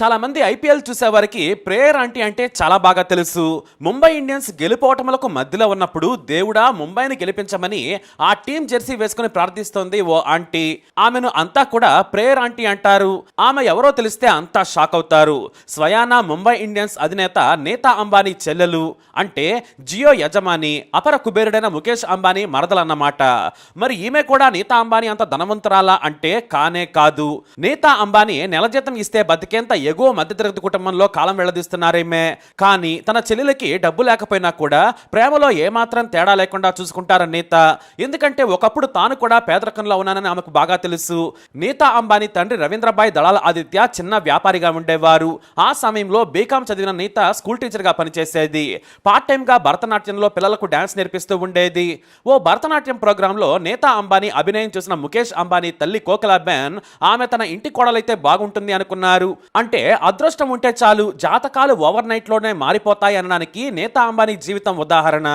చాలా మంది ఐపీఎల్ చూసేవారికి ప్రేయర్ ఆంటీ అంటే చాలా బాగా తెలుసు. ముంబై ఇండియన్స్ గెలుపోవటములకు మధ్యలో ఉన్నప్పుడు దేవుడా ముంబైని గెలిపించమని ఆ టీం జెర్సీ వేసుకుని ప్రార్థిస్తోంది ఓ ఆంటీ. ఆమెను అంతా కూడా ప్రేయర్ ఆంటీ అంటారు. ఆమె ఎవరో తెలిస్తే అంతా షాక్ అవుతారు. స్వయానా ముంబై ఇండియన్స్ అధినేత నేతా అంబానీ చెల్లెలు అంటే జియో యజమాని అపర కుబేరుడైన ముఖేష్ అంబానీ మరదలన్నమాట. మరి ఈమె కూడా నీతా అంబానీ అంత ధనవంతురాలా అంటే కానే కాదు. నేతా అంబానీ నెల జీతం ఇస్తే బతికేంత ఎగువ మధ్యతరగతి కుటుంబంలో కాలం వెళ్ళదీస్తున్నారేమే. కానీ తన చెల్లెలకి డబ్బు లేకపోయినా కూడా ప్రేమలో ఏమాత్రం తేడా లేకుండా చూసుకుంటారు నీత? ఎందుకంటే ఒకప్పుడు తాను కూడా పేదరికంలో ఉన్నానని ఆమెకు బాగా తెలుసు. నీతా అంబానీ తండ్రి రవీంద్రబాయ్ దళాల ఆదిత్య చిన్న వ్యాపారిగా ఉండేవారు. ఆ సమయంలో బీకాం చదివిన నీత స్కూల్ టీచర్గా పనిచేసేది. పార్ట్ టైంగా భరతనాట్యంలో పిల్లలకు డాన్స్ నేర్పిస్తూ ఉండేది. ఓ భరతనాట్యం ప్రోగ్రాంలో నేతా అంబానీ అభినయం చూసిన ముఖేష్ అంబానీ తల్లి కోకిలాబెన్ ఆమె తన ఇంటి కోడలైతే బాగుంటుంది అనుకున్నారు. అంటే అదృష్టం ఉంటే చాలు జాతకాలు ఓవర్ నైట్లోనే మారిపోతాయి అనడానికి నేతా అంబానీ జీవితం ఉదాహరణ.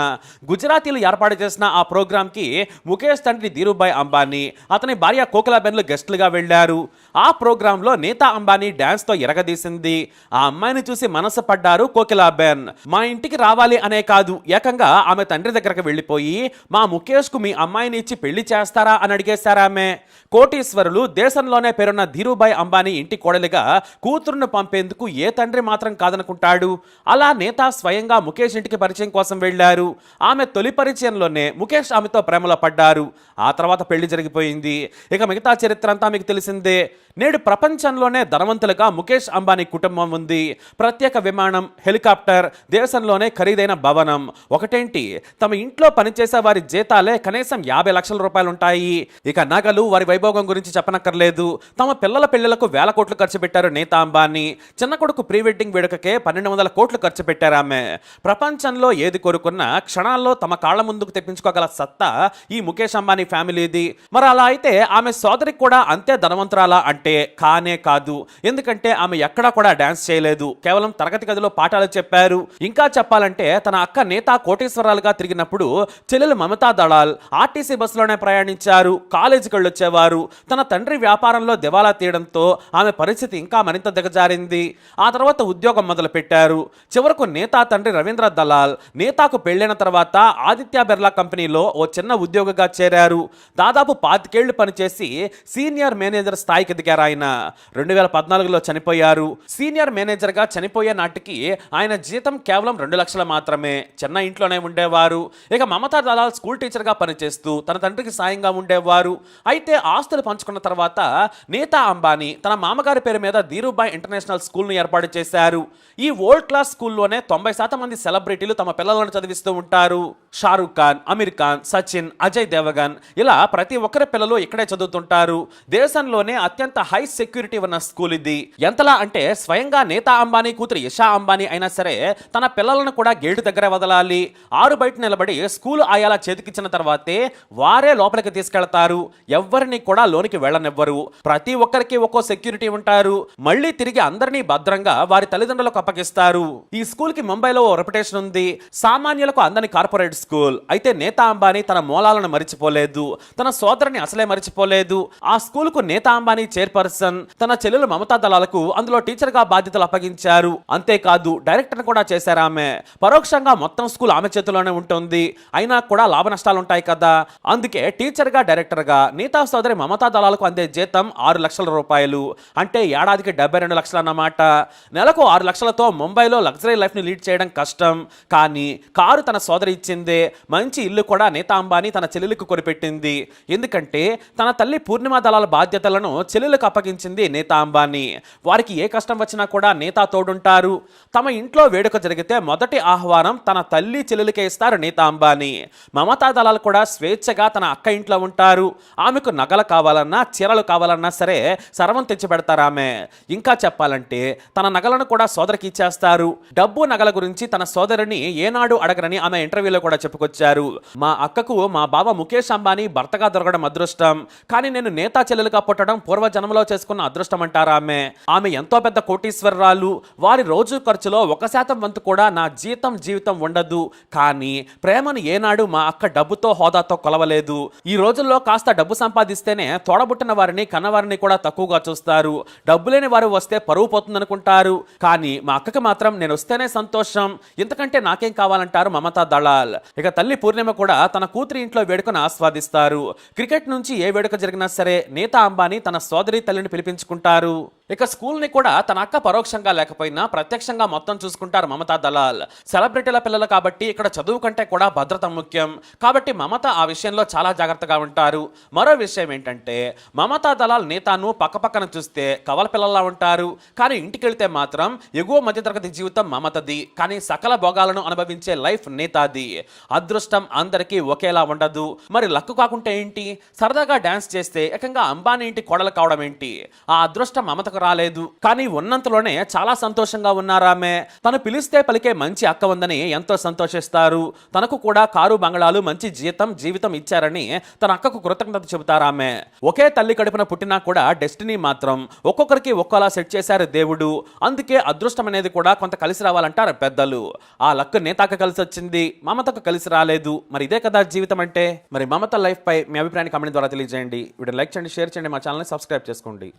గుజరాతీలు ఏర్పాటు చేసిన ఆ ప్రోగ్రాంకి ముఖేష్ తండ్రి ధీరుభాయ్ అంబానీ అతని భార్య కోకిలాబెన్లు గెస్టులుగా వెళ్ళారు ఆ ప్రోగ్రాంలో నేతా అంబానీ డ్యాన్స్తో ఎరగదీసింది. ఆ అమ్మాయిని చూసి మనసు పడ్డారు కోకిలాబెన్ మా ఇంటికి రావాలి అనే కాదు. ఏకంగా ఆమె తండ్రి దగ్గరకు వెళ్ళిపోయి మా ముఖేష్కు మీ అమ్మాయిని ఇచ్చి పెళ్ళి చేస్తారా? అని అడిగేశారా ఆమె. కోటీశ్వరులు దేశంలోనే పేరున్న ధీరుభాయ్ అంబానీ ఇంటి కోడలిగా కూతురును పంపేందుకు ఏ తండ్రి మాత్రం కాదనుకుంటాడు. అలా నేత స్వయంగా ముఖేష్ ఇంటికి పరిచయం కోసం వెళ్ళారు. ఆమె తొలి పరిచయంలోనే ముఖేష్ ఆమెతో ప్రేమలో పడ్డారు. ఆ తర్వాత పెళ్ళి జరిగిపోయింది. ఇక మిగతా చరిత్ర అంతా మీకు తెలిసిందే. నేడు ప్రపంచంలోనే ధనవంతులుగా ముఖేష్ అంబానీ కుటుంబం ఉంది. ప్రత్యేక విమానం హెలికాప్టర్ దేశంలోనే ఖరీదైన భవనం. ఒకటేంటి? తమ ఇంట్లో పనిచేసే వారి జీతాలే కనీసం యాభై లక్షల రూపాయలు ఉంటాయి. ఇక నగలు వారి వైభోగం గురించి చెప్పనక్కర్లేదు. తమ పిల్లల పెళ్ళిలకు వేల కోట్లు ఖర్చు పెట్టారు నేత అంబానీ. చిన్న కొడుకు ప్రీ వెడ్డింగ్ వేడుకకే పన్నెండు వందల కోట్లు ఖర్చు పెట్టారు ఆమె. ప్రపంచంలో ఏది కోరుకున్నా క్షణాల్లో తమ కాళ్ళ ముందుకు తెప్పించుకోగల సత్తా ఈ ముఖేష్ అంబానీ ఫ్యామిలీది. మరి అలా అయితే ఆమె సోదరికి కూడా అంతే ధనవంతురాలా అంటే కానే కాదు. ఎందుకంటే ఆమె ఎక్కడా కూడా డాన్స్ చేయలేదు. కేవలం తరగతి గదిలో పాఠాలు చెప్పారు. ఇంకా చెప్పాలంటే తన అక్క నేత కోటేశ్వరాలుగా తిరిగినప్పుడు చెల్లెలు మమతా దళాల్ ఆర్టీసీ బస్సులోనే ప్రయాణించారు. కాలేజీకి వెళ్ళొచ్చేవారు. తన తండ్రి వ్యాపారంలో దివాలా తీయడంతో ఆమె పరిస్థితి ఇంకా మరింత దిగజారింది. ఆ తర్వాత ఉద్యోగం మొదలు పెట్టారు చివరకు నేతా తండ్రి రవీంద్ర దళాల్ నేతాకు పెళ్ళైన తర్వాత ఆదిత్య బిర్లా కంపెనీలో ఓ చిన్న ఉద్యోగిగా చేరారు. దాదాపు పాతికేళ్ళు పనిచేసి సీనియర్ మేనేజర్ స్థాయికి ఎదిగారు ఆయన రెండు వేల పద్నాలుగులో చనిపోయారు. సీనియర్ మేనేజర్గా చనిపోయే నాటికి ఆయన జీతం కేవలం రెండు లక్షలు మాత్రమే. చిన్న ఇంట్లోనే ఉండేవారు. ఇక మమతా దళాల్ స్కూల్ టీచర్గా పనిచేస్తూ తన తండ్రికి సాయంగా ఉండేవారు. అయితే ఆస్తులు పంచుకున్న తర్వాత నేతా అంబానీ తన మామగారి పేరు మీద ధీరుబాయ్ ఇంటర్నేషనల్ స్కూల్ను ఏర్పాటు చేశారు. ఈ వరల్డ్ క్లాస్ స్కూల్లోనే తొంభై శాతం మంది సెలబ్రిటీలు తమ పిల్లలను చదివిస్తూ ఉంటారు. షారుఖ్ ఖాన్ అమీర్ ఖాన్ సచిన్ అజయ్ దేవగన్ ఇలా ప్రతి ఒక్కరి పిల్లలు ఇక్కడే చదువుతుంటారు. దేశంలోనే అత్యంత హై సెక్యూరిటీ ఉన్న స్కూల్ ఇది. ఎంతలా అంటే స్వయంగా నేతా అంబానీ కూతురు ఇషా అంబానీ అయినా సరే తన పిల్లలను కూడా గేటు దగ్గర వదలాలి. ఆరు బయట నిలబడి స్కూల్ ఆయాల చేతికిచ్చిన తర్వాతే వారే లోపలికి తీసుకెళ్తారు. ఎవ్వరిని కూడా లోనికి వెళ్ళనివ్వరు. ప్రతి ఒక్కరికి ఒక్కో సెక్యూరిటీ ఉంటారు. మళ్ళీ తిరిగి అందరినీ భద్రంగా వారి తల్లిదండ్రులకు అప్పగిస్తారు. ఈ స్కూల్కి ముంబైలో ఓ రెప్యుటేషన్ ఉంది. సామాన్యులకు అందని కార్పొరేట్ స్కూల్. అయితే నేతా అంబానీ తన మూలాలను మరిచిపోలేదు. తన సోదరుని అసలే మరిచిపోలేదు. ఆ స్కూల్కు నేతా అంబానీ చైర్పర్సన్ తన చెల్లెలు మమతా దళాలకు అందులో టీచర్గా బాధ్యతలు అప్పగించారు. అంతేకాదు డైరెక్టర్ కూడా చేశారు ఆమె. పరోక్షంగా మొత్తం స్కూల్ ఆమె చేతిలోనే ఉంటుంది. అయినా కూడా లాభ నష్టాలు ఉంటాయి కదా. అందుకే టీచర్గా డైరెక్టర్గా నేతా సోదరి మమతా దళాలకు అందే జీతం ఆరు లక్షల రూపాయలు. అంటే ఏడాదికి డెబ్బై రెండు లక్షలు అన్నమాట నెలకు ఆరు లక్షలతో ముంబైలో లగ్జరీ లైఫ్ని లీడ్ చేయడం కష్టం. కానీ కారు తన సోదరి ఇచ్చింది. మంచి ఇల్లు కూడా నేతా అంబానీ తన చెల్లెలకు కొనిపెట్టింది. ఎందుకంటే తన తల్లి పూర్ణిమ దళాల బాధ్యతలను చెల్లెలకు అప్పగించింది నేతా అంబానీ వారికి ఏ కష్టం వచ్చినా కూడా నేతా తోడుంటారు. తమ ఇంట్లో వేడుక జరిగితే మొదటి ఆహ్వానం తన తల్లి చెల్లెలకే ఇస్తారు నేతా అంబానీ మమతా దళాలు కూడా స్వేచ్ఛగా తన అక్క ఇంట్లో ఉంటారు. ఆమెకు నగలు కావాలన్నా చీరలు కావాలన్నా సరే సర్వం తెచ్చిపెడతారు ఆమె. ఇంకా చెప్పాలంటే తన నగలను కూడా సోదరికి ఇచ్చేస్తారు. డబ్బు నగల గురించి తన సోదరిని ఏనాడు అడగరని ఆమె ఇంటర్వ్యూలో కూడా చెప్పుకొచ్చారు. మా అక్కకు మా బావ ముఖేష్ అంబానీ భర్తగా దొరకడం అదృష్టం. కానీ నేను నేతా చెల్లెలుగా పుట్టడం పూర్వజన్మలో చేసుకున్న అదృష్టం అంటారు ఆమె? ఆమె ఎంతో పెద్ద కోటీశ్వరరాలు. వారి రోజు ఖర్చులో ఒక శాతం వంతు కూడా నా జీతం జీవితం ఉండదు. కానీ ప్రేమను ఏనాడు మా అక్క డబ్బుతో హోదాతో కొలవలేదు. ఈ రోజుల్లో కాస్త డబ్బు సంపాదిస్తేనే తోడబుట్టిన వారిని కన్నవారిని కూడా తక్కువగా చూస్తారు. డబ్బు లేని వారు వస్తే పరువు పోతుందనుకుంటారు. కానీ మా అక్కకి మాత్రం నేను వస్తేనే సంతోషం. ఇంతకంటే నాకేం కావాలంటారు మమతా దళాల్? ఇక తల్లి పూర్ణిమ కూడా తన కూతురి ఇంట్లో వేడుకను ఆస్వాదిస్తారు. క్రికెట్ నుంచి ఏ వేడుక జరిగినా సరే నేత అంబానీ తన సోదరి తల్లిని పిలిపించుకుంటారు. ఇక స్కూల్ని కూడా తన అక్క పరోక్షంగా లేకపోయినా ప్రత్యక్షంగా మొత్తం చూసుకుంటారు మమతా దళాల్. సెలబ్రిటీల పిల్లలు కాబట్టి ఇక్కడ చదువు కంటే కూడా భద్రత ముఖ్యం. కాబట్టి మమత ఆ విషయంలో చాలా జాగ్రత్తగా ఉంటారు. మరో విషయం ఏంటంటే మమతా దళాల్ నేతాను పక్కపక్కన చూస్తే కవల పిల్లల్లా ఉంటారు. కానీ ఇంటికి వెళ్తే మాత్రం ఎగువ మధ్యతరగతి జీవితం మమతది. కానీ సకల భోగాలను అనుభవించే లైఫ్ నేతాది. అదృష్టం అందరికీ ఒకేలా ఉండదు. మరి లక్కు కాకుంటే ఏంటి? సరదాగా డాన్స్ చేస్తే ఏకంగా అంబానీ ఇంటి కోడలు కావడం ఏంటి ఆ అదృష్టం మమత మమతకు రాలేదు. కానీ ఉన్నంతలోనే చాలా సంతోషంగా ఉన్నారామె తను పిలిస్తే పలికే మంచి అక్క ఉందని ఎంతో సంతోషిస్తారు. తనకు కూడా కారు బంగళాలు మంచి జీతం జీవితం ఇచ్చారని తన అక్కకు కృతజ్ఞత చెబుతారామె ఒకే తల్లి కడుపున పుట్టినా కూడా డెస్టినీ మాత్రం ఒక్కొక్కరికి ఒక్కోలా సెట్ చేశారు దేవుడు. అందుకే అదృష్టం అనేది కూడా కొంత కలిసి రావాలంటారు పెద్దలు. ఆ లక్ నేతాక కలిసి వచ్చింది. మమతకు కలిసి రాలేదు. మరి ఇదే కదా జీవితం అంటే? మరి మమత లైఫ్ పై మీ అభిప్రాయాన్ని కమెంట్ ద్వారా తెలియజేయండి. వీడియో లైక్ చేయండి షేర్ చేయండి మా ఛానల్ని సబ్స్క్రైబ్ చేసుకోండి.